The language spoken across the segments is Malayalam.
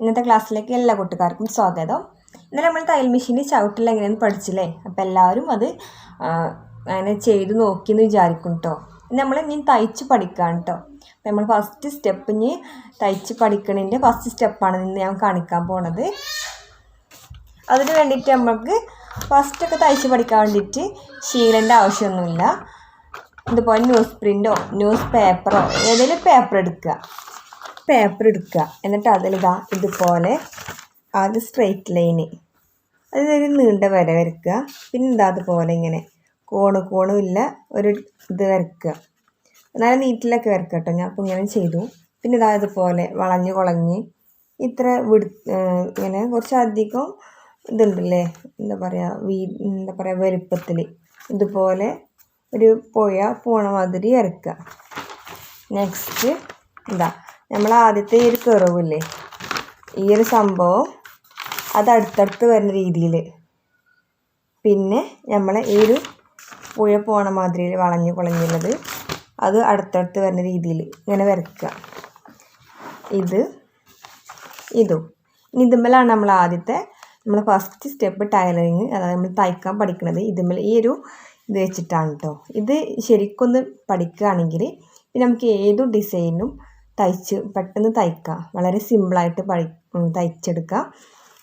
ഇന്നത്തെ ക്ലാസ്സിലേക്ക് എല്ലാ കൂട്ടുകാർക്കും സ്വാഗതം. ഇന്നലെ നമ്മൾ തയ്യൽ മെഷീനിൽ ചവിട്ടിൽ എങ്ങനെയാണ് പഠിച്ചില്ലേ? അപ്പോൾ എല്ലാവരും അത് അങ്ങനെ ചെയ്ത് നോക്കിയെന്ന് വിചാരിക്കും കേട്ടോ നമ്മൾ ഇനി തയ്ച്ച് പഠിക്കുകയാണ് കേട്ടോ അപ്പോൾ നമ്മൾ ഫസ്റ്റ് സ്റ്റെപ്പ് ഇനി തയ്ച്ച് പഠിക്കണതിന്റെ ഫസ്റ്റ് സ്റ്റെപ്പാണ് ഇന്ന് ഞാൻ കാണിക്കാൻ പോണത്. അതിന് വേണ്ടിയിട്ട് നമുക്ക് ഫസ്റ്റൊക്കെ തയ്ച്ച് പഠിക്കാൻ വേണ്ടിയിട്ട് ശീലന്റെ ആവശ്യമൊന്നുമില്ല. ഇതുപോലെ ന്യൂസ് പ്രിന്റോ ന്യൂസ് പേപ്പറോ ഏതെങ്കിലും പേപ്പർ എടുക്കുക. പേപ്പർ എടുക്കുക. എന്നിട്ട് അതിലിതാ ഇതുപോലെ ആദ്യം സ്ട്രെയിറ്റ് ലൈന് അതൊരു നീണ്ട വര വരയ്ക്കുക. പിന്നെ ഇതാ അതുപോലെ ഇങ്ങനെ കോണ് കോണും ഇല്ല ഒരു ഇത് വരയ്ക്കുക. നല്ല നീറ്റിലൊക്കെ വരയ്ക്കുക കേട്ടോ. ഞാൻ അപ്പോൾ ഇങ്ങനെ ചെയ്തു. പിന്നെ ഇതാ ഇതുപോലെ വളഞ്ഞ് കുളഞ്ഞ് ഇത്ര വിട് ഇങ്ങനെ കുറച്ചധികം ഇതുണ്ടല്ലേ? എന്താ പറയുക വീ എന്താ പറയുക വലുപ്പത്തിൽ ഇതുപോലെ ഒരു പുഴ പോണ മാതിരി ഇറക്കുക നെക്സ്റ്റ് എന്താ നമ്മൾ ആദ്യത്തെ ഈ ഒരു കെറവില്ലേ? ഈ ഒരു സംഭവം അത് അടുത്തടുത്ത് വരുന്ന രീതിയിൽ പിന്നെ നമ്മൾ ഈ ഒരു പുഴ പോണ മാതിരി വളഞ്ഞ് കുളഞ്ഞുള്ളത് അത് അടുത്തടുത്ത് വരുന്ന രീതിയിൽ ഇങ്ങനെ വരയ്ക്കുക. ഇത് ഇതും. ഇനി ഇതുമ്മലാണ് നമ്മൾ ആദ്യത്തെ നമ്മൾ ഫസ്റ്റ് സ്റ്റെപ്പ് ടൈലറിങ് അതായത് നമ്മൾ തയ്ക്കാൻ പഠിക്കുന്നത് ഇതുമ്മൽ ഈ ഒരു ഇത് വെച്ചിട്ടാണ് കേട്ടോ ഇത് ശരിക്കൊന്ന് പഠിക്കുകയാണെങ്കിൽ പിന്നെ നമുക്ക് ഏതു ഡിസൈനും തയ്ച്ച് പെട്ടെന്ന് തയ്ക്കുക വളരെ സിമ്പിളായിട്ട് പഠി തയ്ച്ചെടുക്കുക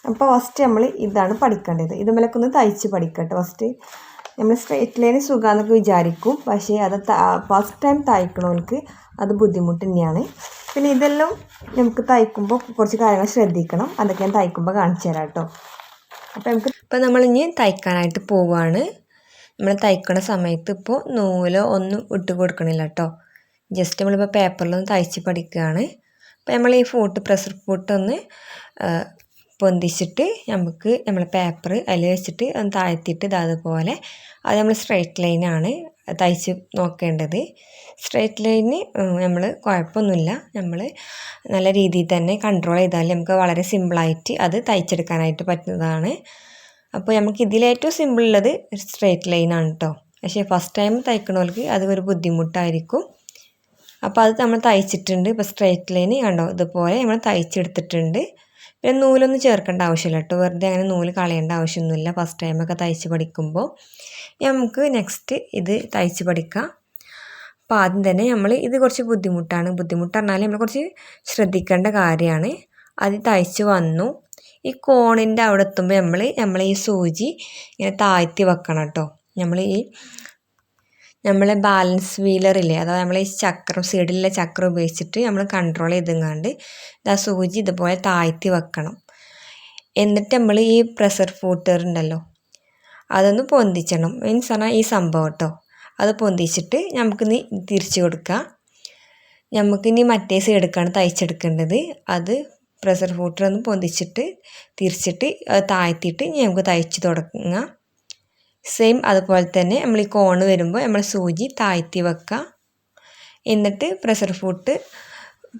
അപ്പോൾ ഫസ്റ്റ് നമ്മൾ ഇതാണ് പഠിക്കേണ്ടത്. ഇതുമലൊക്കെ ഒന്ന് തയ്ച്ച് പഠിക്കട്ടെ. ഫസ്റ്റ് നമ്മൾ സ്ട്രേറ്റ് ലൈന് സുഖമാണെന്നൊക്കെ വിചാരിക്കും. പക്ഷേ അത് ഫസ്റ്റ് ടൈം തയ്ക്കണവർക്ക് അത് ബുദ്ധിമുട്ട് തന്നെയാണ്. പിന്നെ ഇതെല്ലാം നമുക്ക് തയ്ക്കുമ്പോൾ കുറച്ച് കാര്യങ്ങൾ ശ്രദ്ധിക്കണം. അതൊക്കെ ഞാൻ തയ്ക്കുമ്പോൾ കാണിച്ചു തരാം കേട്ടോ. അപ്പോൾ നമുക്ക് ഇപ്പോൾ നമ്മളിനി തയ്ക്കാനായിട്ട് പോവുകയാണ് നമ്മൾ തയ്ക്കണ സമയത്ത് ഇപ്പോൾ നൂലോ ഒന്നും ഇട്ട് കൊടുക്കണില്ല കേട്ടോ. ജസ്റ്റ് നമ്മളിപ്പോൾ പേപ്പറിലൊന്ന് തയ്ച്ച് പഠിക്കുകയാണ് അപ്പോൾ നമ്മൾ ഈ ഫൂട്ട് പ്രഷർ ഫൂട്ട് ഒന്ന് ആ, പൊന്തിച്ചിട്ട് നമുക്ക് നമ്മൾ പേപ്പർ അതിൽ വെച്ചിട്ട് ഒന്ന് താഴ്ത്തിയിട്ട് ഇത് അതുപോലെ. അത് നമ്മൾ സ്ട്രൈറ്റ് ലൈനാണ് തയ്ച്ച് നോക്കേണ്ടത്. സ്ട്രൈറ്റ് ലൈന് നമ്മൾ കുഴപ്പമൊന്നുമില്ല. നമ്മൾ നല്ല രീതിയിൽ തന്നെ കൺട്രോൾ ചെയ്താൽ നമുക്ക് വളരെ സിമ്പിളായിട്ട് അത് തയ്ച്ചെടുക്കാനായിട്ട് പറ്റുന്നതാണ്. അപ്പോൾ നമുക്ക് ഇതിലേറ്റവും സിമ്പിൾ ഉള്ളത് സ്ട്രൈറ്റ് ലൈനാണ് കേട്ടോ പക്ഷേ ഫസ്റ്റ് ടൈം തയ്ക്കണവർക്ക് അത് ഒരു ബുദ്ധിമുട്ടായിരിക്കും. അപ്പോൾ അത് നമ്മൾ തയ്ച്ചിട്ടുണ്ട്. ഇപ്പോൾ സ്ട്രൈറ്റ് ലൈന് കണ്ടോ? ഇതുപോലെ നമ്മൾ തയ്ച്ചെടുത്തിട്ടുണ്ട്. പിന്നെ നൂലൊന്നും ചേർക്കേണ്ട ആവശ്യമില്ല കേട്ടോ. വെറുതെ അങ്ങനെ നൂൽ കളയേണ്ട ആവശ്യമൊന്നുമില്ല. ഫസ്റ്റ് ടൈമൊക്കെ തയ്ച്ച് പഠിക്കുമ്പോൾ നമുക്ക് നെക്സ്റ്റ് ഇത് തയ്ച്ച് പഠിക്കാം. അപ്പോൾ ആദ്യം തന്നെ നമ്മൾ ഇത് കുറച്ച് ബുദ്ധിമുട്ടാണ്. ബുദ്ധിമുട്ട് പറഞ്ഞാൽ നമ്മൾ കുറച്ച് ശ്രദ്ധിക്കേണ്ട കാര്യമാണ്. അത് തയ്ച്ച് വന്നു. ഈ കോണിന്റെ അവിടെ എത്തുമ്പോൾ നമ്മൾ നമ്മൾ ഈ സൂചി ഇങ്ങനെ താഴ്ത്തി വെക്കണം കേട്ടോ. നമ്മൾ ഈ നമ്മളെ ബാലൻസ് വീലറില്ലേ അഥവാ നമ്മൾ ഈ ചക്രം സൈഡിലെ ചക്രം ഉപയോഗിച്ചിട്ട് നമ്മൾ കൺട്രോൾ ചെയ്തെങ്ങാണ്ട് ആ സൂചി ഇതുപോലെ താഴ്ത്തി വെക്കണം. എന്നിട്ട് നമ്മൾ ഈ പ്രഷർ ഫൂട്ടർ ഉണ്ടല്ലോ അതൊന്ന് പൊന്തിച്ചണം. മീൻസ് പറഞ്ഞാൽ ഈ സംഭവം കേട്ടോ അത് പൊന്തിച്ചിട്ട് നമുക്കിനി തിരിച്ചു കൊടുക്കാം. നമുക്കിനി മറ്റേ സൈഡൊക്കെയാണ് തയ്ച്ചെടുക്കേണ്ടത്. അത് പ്രഷർ ഫൂട്ടർ ഒന്ന് പൊന്തിച്ചിട്ട് തിരിച്ചിട്ട് താഴ്ത്തിയിട്ട് നമുക്ക് തയ്ച്ച് തുടങ്ങാം. സെയിം അതുപോലെ തന്നെ നമ്മൾ ഈ കോൺ വരുമ്പോൾ നമ്മൾ സൂചി താഴ്ത്തി വെക്കുക. എന്നിട്ട് പ്രഷർ ഫുട്ട്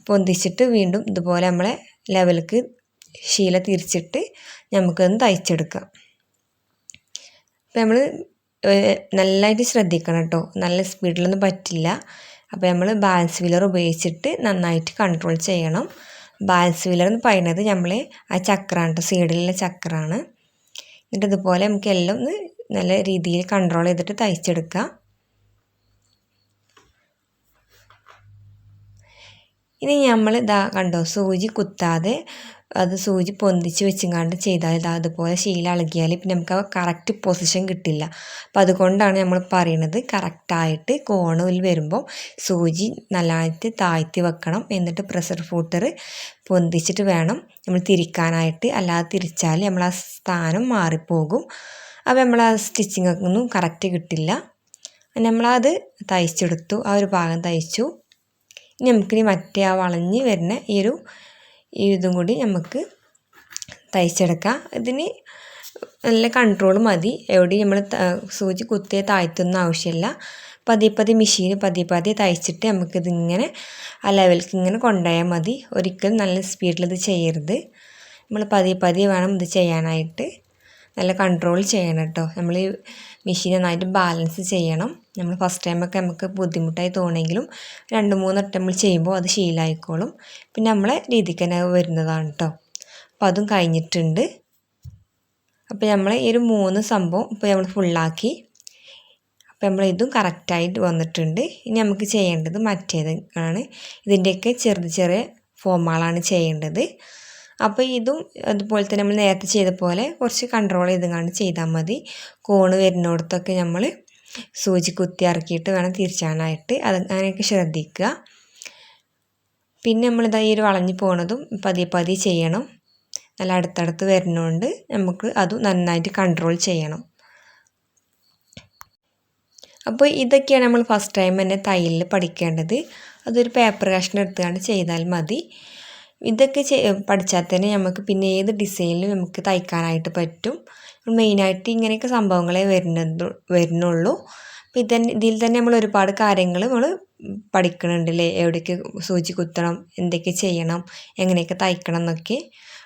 പൊന്തിച്ചിട്ട് വീണ്ടും ഇതുപോലെ നമ്മളെ ലെവലിക്ക് ശീല തിരിച്ചിട്ട് നമുക്കൊന്ന് തയ്ച്ചെടുക്കാം. അപ്പോൾ നമ്മൾ നല്ലതായിട്ട് ശ്രദ്ധിക്കണം കേട്ടോ നല്ല സ്പീഡിലൊന്നും പറ്റില്ല. അപ്പോൾ നമ്മൾ ബാലൻസ് വീലർ ഉപയോഗിച്ചിട്ട് നന്നായിട്ട് കൺട്രോൾ ചെയ്യണം. ബാലൻസ് വീലർ എന്ന് പറയുന്നത് നമ്മൾ ആ ചക്രമാണ് കേട്ടോ സൈഡിലുള്ള ചക്രമാണ് എന്നിട്ട് ഇതുപോലെ നമുക്ക് എല്ലാം ഒന്ന് നല്ല രീതിയിൽ കൺട്രോൾ ചെയ്തിട്ട് തയ്ച്ചെടുക്കുക. ഇനി നമ്മൾ ഇതാ കണ്ടോ സൂചി കുത്താതെ അത് സൂചി പൊന്തിച്ച് വെച്ചിങ്ങാണ്ട് ചെയ്താൽ ഇതാ അതുപോലെ ശീല അളകിയാൽ പിന്നെ നമുക്ക് ആ കറക്റ്റ് പൊസിഷൻ കിട്ടില്ല. അപ്പോൾ അതുകൊണ്ടാണ് നമ്മൾ പറയണത് കറക്റ്റായിട്ട് കോണിൽ വരുമ്പോൾ സൂചി നല്ലതായിട്ട് താഴ്ത്തി വെക്കണം. എന്നിട്ട് പ്രഷർ ഫൂട്ടർ പൊന്തിച്ചിട്ട് വേണം നമ്മൾ തിരിക്കാനായിട്ട്. അല്ലാതെ തിരിച്ചാൽ നമ്മൾ ആ സ്ഥാനം മാറിപ്പോകും. അപ്പോൾ നമ്മൾ ആ സ്റ്റിച്ചിങ് ഒന്നും കറക്റ്റ് കിട്ടില്ല. നമ്മളത് തയ്ച്ചെടുത്തു. ആ ഒരു ഭാഗം തയ്ച്ചു. ഇനി നമുക്കിനി മറ്റേ ആ വളഞ്ഞ് വരുന്ന ഈ ഒരു ഇതും കൂടി നമുക്ക് തയ്ച്ചെടുക്കാം. ഇതിന് നല്ല കൺട്രോൾ മതി. എവിടെയും നമ്മൾ സൂചി കുത്തിയെ താഴ്ത്തൊന്നും ആവശ്യമില്ല. പതിയെ പതി മെഷീൻ പതിയെ പതി തയ്ച്ചിട്ട് നമുക്കിതിങ്ങനെ ആ ലെവലിലേക്ക് ഇങ്ങനെ കൊണ്ടുപോയാൽ മതി. ഒരിക്കലും നല്ല സ്പീഡിൽ ഇത് ചെയ്യരുത്. നമ്മൾ പതിയെ പതിയെ വേണം ഇത് ചെയ്യാനായിട്ട്. നല്ല കൺട്രോൾ ചെയ്യണം കേട്ടോ നമ്മൾ ഈ മെഷീൻ നന്നായിട്ട് ബാലൻസ് ചെയ്യണം. നമ്മൾ ഫസ്റ്റ് ടൈമൊക്കെ നമുക്ക് ബുദ്ധിമുട്ടായി തോന്നിയെങ്കിലും രണ്ട് മൂന്ന് വട്ടം നമ്മൾ ചെയ്യുമ്പോൾ അത് ശീലമായിക്കോളും പിന്നെ നമ്മളെ രീതിക്ക് തന്നെ വരുന്നതാണ് കേട്ടോ അപ്പം അതും കഴിഞ്ഞിട്ടുണ്ട്. അപ്പോൾ നമ്മൾ ഈ ഒരു മൂന്ന് സംഭവം ഇപ്പോൾ നമ്മൾ ഫുള്ളാക്കി അപ്പോൾ നമ്മൾ ഇതും കറക്റ്റായിട്ട് വന്നിട്ടുണ്ട്. ഇനി നമുക്ക് ചെയ്യേണ്ടത് മറ്റേത് ആണ് ഇതിന്റെയൊക്കെ ചെറിയ ചെറിയ ഫോമുകളാണ് ചെയ്യേണ്ടത്. അപ്പോൾ ഇതും അതുപോലെ തന്നെ നമ്മൾ നേരത്തെ ചെയ്ത പോലെ കുറച്ച് കൺട്രോൾ ചെയ്തുകൊണ്ട് ചെയ്താൽ മതി. കോണ് വരുന്നിടത്തൊക്കെ നമ്മൾ സൂചി കുത്തി ഇറക്കിയിട്ട് വേണം തിരിച്ചാനായിട്ട്. അത് അങ്ങനെയൊക്കെ ശ്രദ്ധിക്കുക. പിന്നെ നമ്മളിതാ ഈ ഒരു വളഞ്ഞു പോണതും പതിയെ പതി ചെയ്യണം. നല്ല അടുത്തടുത്ത് വരുന്നതുകൊണ്ട് നമുക്ക് അത് നന്നായിട്ട് കൺട്രോൾ ചെയ്യണം. അപ്പോൾ ഇതൊക്കെയാണ് നമ്മൾ ഫസ്റ്റ് ടൈം തന്നെ തയ്യലിൽ പഠിക്കേണ്ടത്. അതൊരു പേപ്പർ കഷ്ണം എടുത്തുകൊണ്ട് ചെയ്താൽ മതി. ഇതൊക്കെ പഠിച്ചാൽ തന്നെ നമുക്ക് പിന്നെ ഏത് ഡിസൈനിലും നമുക്ക് തയ്ക്കാനായിട്ട് പറ്റും. മെയിനായിട്ട് ഇങ്ങനെയൊക്കെ സംഭവങ്ങളെ വരുന്നത് വരുന്നുള്ളൂ. അപ്പം ഇതന്നെ ഇതിൽ തന്നെ നമ്മൾ ഒരുപാട് കാര്യങ്ങൾ നമ്മൾ പഠിക്കണുണ്ടല്ലേ? എവിടേക്ക് സൂചി കുത്തണം എന്തൊക്കെ ചെയ്യണം എങ്ങനെയൊക്കെ തയ്ക്കണം എന്നൊക്കെ.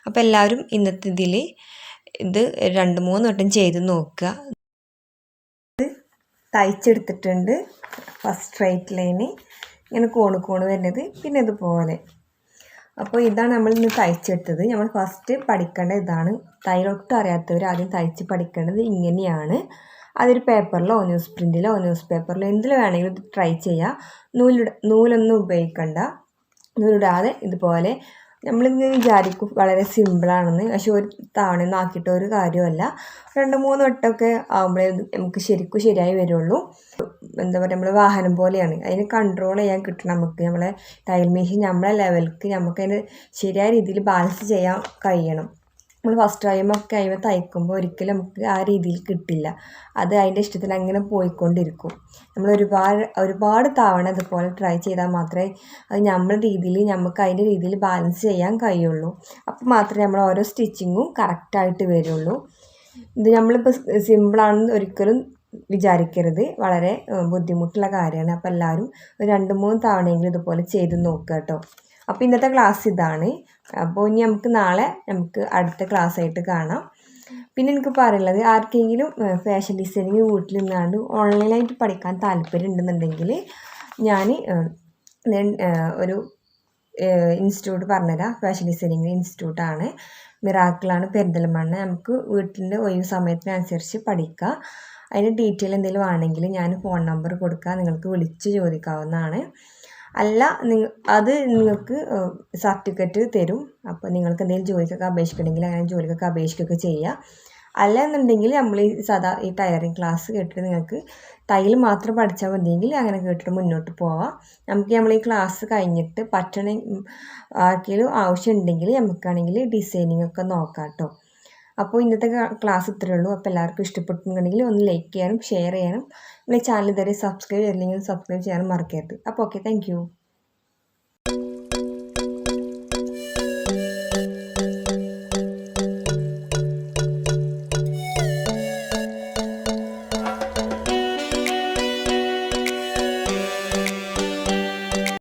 അപ്പോൾ എല്ലാവരും ഇന്നത്തെ ഇതിൽ ഇത് രണ്ട് മൂന്ന് വട്ടം ചെയ്ത് നോക്കുക. തയ്ച്ചെടുത്തിട്ടുണ്ട്. ഫസ്റ്റ് സ്ട്രൈറ്റ് ലൈന് ഇങ്ങനെ കോണ് കോണ് വരുന്നത്. പിന്നെ ഇതുപോലെ. അപ്പോൾ ഇതാണ് നമ്മൾ ഇന്ന് തയ്ച്ചെടുത്തത്. നമ്മൾ ഫസ്റ്റ് പഠിക്കേണ്ട ഇതാണ്. തയ്യലൊട്ടും അറിയാത്തവർ ആദ്യം തയ്ച്ച് പഠിക്കേണ്ടത് ഇങ്ങനെയാണ്. അതൊരു പേപ്പറിലോ ന്യൂസ് പ്രിന്റിലോ ന്യൂസ് പേപ്പറിലോ എന്തിൽ വേണമെങ്കിലും ഇത് ട്രൈ ചെയ്യാം. നൂലിട നൂലൊന്നും ഉപയോഗിക്കണ്ട. നൂലിടാതെ ഇതുപോലെ നമ്മളിങ്ങനെ വിചാരിക്കും വളരെ സിമ്പിളാണെന്ന്. പക്ഷെ ഒരു തവണയൊന്നും ആക്കിയിട്ട് ഒരു കാര്യമല്ല രണ്ട് മൂന്ന് വട്ടമൊക്കെ ആകുമ്പോഴേ നമുക്ക് ശരിക്കും ശരിയായി വരുള്ളൂ. എന്താ പറയുക നമ്മൾ വാഹനം പോലെയാണ്. അതിന് കൺട്രോൾ ചെയ്യാൻ കിട്ടണം നമുക്ക്. നമ്മളെ ടൈൽ മെഷീൻ നമ്മളെ ലെവൽക്ക് നമുക്കതിന് ശരിയായ രീതിയിൽ ബാലൻസ് ചെയ്യാൻ കഴിയണം. നമ്മൾ ഫസ്റ്റ് ടൈമൊക്കെ കഴിയുമ്പോൾ തയ്ക്കുമ്പോൾ ഒരിക്കലും നമുക്ക് ആ രീതിയിൽ കിട്ടില്ല. അത് അതിന്റെ ഇഷ്ടത്തിൽ അങ്ങനെ പോയിക്കൊണ്ടിരിക്കും. നമ്മൾ ഒരുപാട് ഒരുപാട് തവണ ഇതുപോലെ ട്രൈ ചെയ്താൽ മാത്രമേ അത് നമ്മുടെ രീതിയിൽ നമുക്ക് അതിന്റെ രീതിയിൽ ബാലൻസ് ചെയ്യാൻ കഴിയുള്ളൂ. അപ്പോൾ മാത്രമേ നമ്മൾ ഓരോ സ്റ്റിച്ചിങ്ങും കറക്റ്റായിട്ട് വരുള്ളൂ. ഇത് നമ്മളിപ്പോൾ സിമ്പിളാണെന്ന് ഒരിക്കലും വിചാരിക്കരുത്. വളരെ ബുദ്ധിമുട്ടുള്ള കാര്യമാണ്. അപ്പോൾ എല്ലാവരും ഒരു രണ്ട് മൂന്ന് തവണയെങ്കിലും ഇതുപോലെ ചെയ്ത് നോക്കുക കേട്ടോ. അപ്പോൾ ഇന്നത്തെ ക്ലാസ് ഇതാണ്. അപ്പോൾ ഇനി നമുക്ക് നാളെ നമുക്ക് അടുത്ത ക്ലാസ് ആയിട്ട് കാണാം. പിന്നെ എനിക്ക് പറയുള്ളത് ആർക്കെങ്കിലും ഫാഷൻ ഡിസൈനിങ് വീട്ടിൽ നിന്നാണ്ട് ഓൺലൈനായിട്ട് പഠിക്കാൻ താല്പര്യം ഉണ്ടെന്നുണ്ടെങ്കിൽ ഞാൻ ഒരു ഇൻസ്റ്റിറ്റ്യൂട്ട് പറഞ്ഞുതരാം. ഫാഷൻ ഡിസൈനിങ് ഇൻസ്റ്റിറ്റ്യൂട്ടാണ് മിറാക്കിളാണ് പെരിന്തൽമണ്ണ. നമുക്ക് വീട്ടിന്റെ ഒഴിവ് സമയത്തിനനുസരിച്ച് പഠിക്കാം. അതിന്റെ ഡീറ്റെയിൽ എന്തെങ്കിലും ആണെങ്കിൽ ഞാൻ ഫോൺ നമ്പർ കൊടുക്കാം. നിങ്ങൾക്ക് വിളിച്ച് ചോദിക്കാവുന്നതാണ്. അല്ല അത് നിങ്ങൾക്ക് സർട്ടിഫിക്കറ്റ് തരും. അപ്പോൾ നിങ്ങൾക്ക് എന്തെങ്കിലും ജോലിക്കൊക്കെ അപേക്ഷിക്കണമെങ്കിൽ അങ്ങനെ ജോലിക്കൊക്കെ അപേക്ഷിക്കുകയൊക്കെ ചെയ്യുക അല്ല എന്നുണ്ടെങ്കിൽ നമ്മൾ ഈ സദാ ഈ ടയറിങ് ക്ലാസ് കേട്ടിട്ട് നിങ്ങൾക്ക് തയ്യൽ മാത്രം പഠിച്ചാൽ മതിയെങ്കിൽ അങ്ങനെ കേട്ടിട്ട് മുന്നോട്ട് പോവാം. നമുക്ക് നമ്മൾ ഈ ക്ലാസ് കഴിഞ്ഞിട്ട് പറ്റണ ആർക്കെങ്കിലും ആവശ്യം ഉണ്ടെങ്കിൽ നമുക്കാണെങ്കിൽ ഡിസൈനിങ് ഒക്കെ നോക്കാം കേട്ടോ അപ്പോൾ ഇന്നത്തെ ക്ലാസ് ഇത്രയേ ഉള്ളൂ. അപ്പോൾ എല്ലാവർക്കും ഇഷ്ടപ്പെട്ടിട്ടുണ്ടെങ്കിൽ ഒന്ന് ലൈക്ക് ചെയ്യാനും ഷെയർ ചെയ്യാനും. നമ്മളെ ചാനൽ ഇതുവരെ സബ്സ്ക്രൈബ് ചെയ്തില്ലെങ്കിൽ സബ്സ്ക്രൈബ് ചെയ്യാനും മറക്കരുത്. അപ്പോൾ ഓക്കെ താങ്ക്